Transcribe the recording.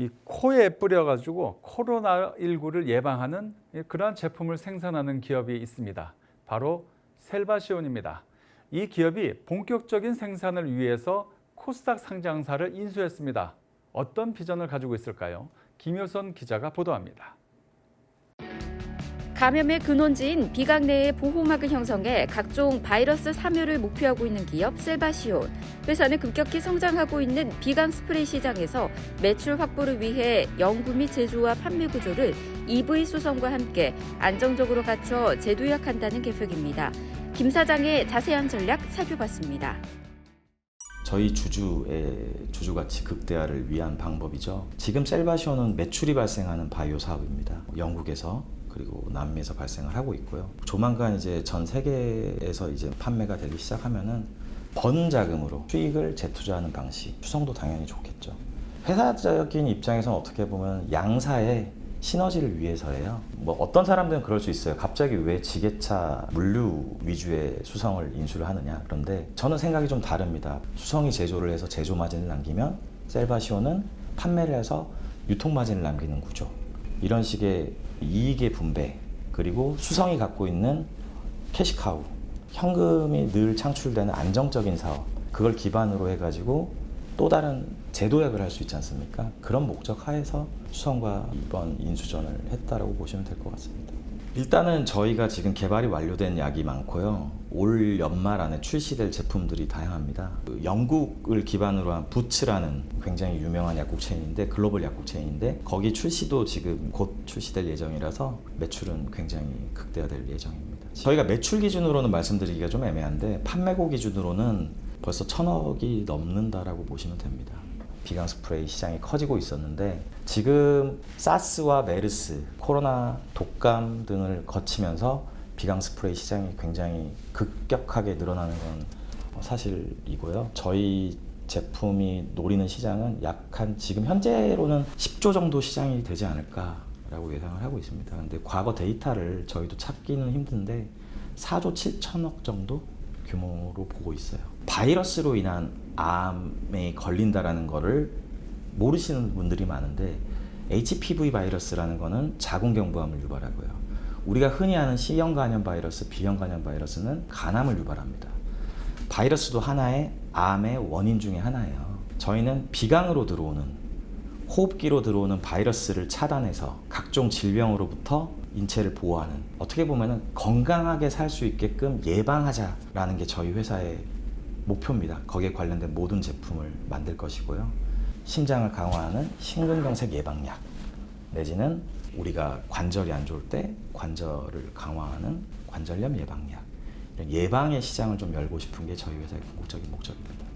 이 코에 뿌려가지고 코로나19를 예방하는 그러한 제품을 생산하는 기업이 있습니다. 바로 셀바시온입니다. 이 기업이 본격적인 생산을 위해서 코스닥 상장사를 인수했습니다. 어떤 비전을 가지고 있을까요? 김효선 기자가 보도합니다. 감염의 근원지인 비강 내의 보호막을 형성해 각종 바이러스 사멸을 목표하고 있는 기업 셀바시온. 회사는 급격히 성장하고 있는 비강 스프레이 시장에서 매출 확보를 위해 연구 및 제조와 판매 구조를 EV 수성과 함께 안정적으로 갖춰 재도약한다는 계획입니다. 김 사장의 자세한 전략 살펴봤습니다. 저희 주주의 주주 가치 극대화를 위한 방법이죠. 지금 셀바시오는 매출이 발생하는 바이오 사업입니다. 영국에서 그리고 남미에서 발생을 하고 있고요. 조만간 이제 전 세계에서 이제 판매가 되기 시작하면은 번 자금으로 수익을 재투자하는 방식, 수성도 당연히 좋겠죠. 회사적인 입장에서는 어떻게 보면 양사의 시너지를 위해서예요. 뭐 어떤 사람들은 그럴 수 있어요. 갑자기 왜 지게차 물류 위주의 수성을 인수를 하느냐. 그런데 저는 생각이 좀 다릅니다. 수성이 제조를 해서 제조 마진을 남기면 셀바시오는 판매를 해서 유통 마진을 남기는 구조. 이런 식의 이익의 분배 그리고 수성이 갖고 있는 캐시카우 현금이 늘 창출되는 안정적인 사업 그걸 기반으로 해가지고 또 다른 제도약을 할 수 있지 않습니까? 그런 목적 하에서 수성과 이번 인수전을 했다라고 보시면 될 것 같습니다. 일단은 저희가 지금 개발이 완료된 약이 많고요. 올 연말 안에 출시될 제품들이 다양합니다. 그 영국을 기반으로 한 부츠라는 굉장히 유명한 약국 체인인데 글로벌 약국 체인인데 거기 출시도 지금 곧 출시될 예정이라서 매출은 굉장히 극대화될 예정입니다. 저희가 매출 기준으로는 말씀드리기가 좀 애매한데 판매고 기준으로는 벌써 천억이 넘는다라고 보시면 됩니다. 비강 스프레이 시장이 커지고 있었는데 지금 사스와 메르스, 코로나, 독감 등을 거치면서 비강 스프레이 시장이 굉장히 급격하게 늘어나는 건 사실이고요. 저희 제품이 노리는 시장은 약 한 지금 현재로는 10조 정도 시장이 되지 않을까라고 예상을 하고 있습니다. 근데 과거 데이터를 저희도 찾기는 힘든데 4조 7천억 정도 규모로 보고 있어요. 바이러스로 인한 암에 걸린다라는 거를 모르시는 분들이 많은데 HPV 바이러스라는 거는 자궁경부암을 유발하고요. 우리가 흔히 아는 C형 간염 바이러스, B형 간염 바이러스는 간암을 유발합니다. 바이러스도 하나의 암의 원인 중에 하나예요. 저희는 비강으로 들어오는 호흡기로 들어오는 바이러스를 차단해서 각종 질병으로부터 인체를 보호하는 어떻게 보면 건강하게 살 수 있게끔 예방하자라는 게 저희 회사의 목표입니다. 거기에 관련된 모든 제품을 만들 것이고요. 심장을 강화하는 심근경색 예방약 내지는 우리가 관절이 안 좋을 때 관절을 강화하는 관절염 예방약 이런 예방의 시장을 좀 열고 싶은 게 저희 회사의 궁극적인 목적입니다.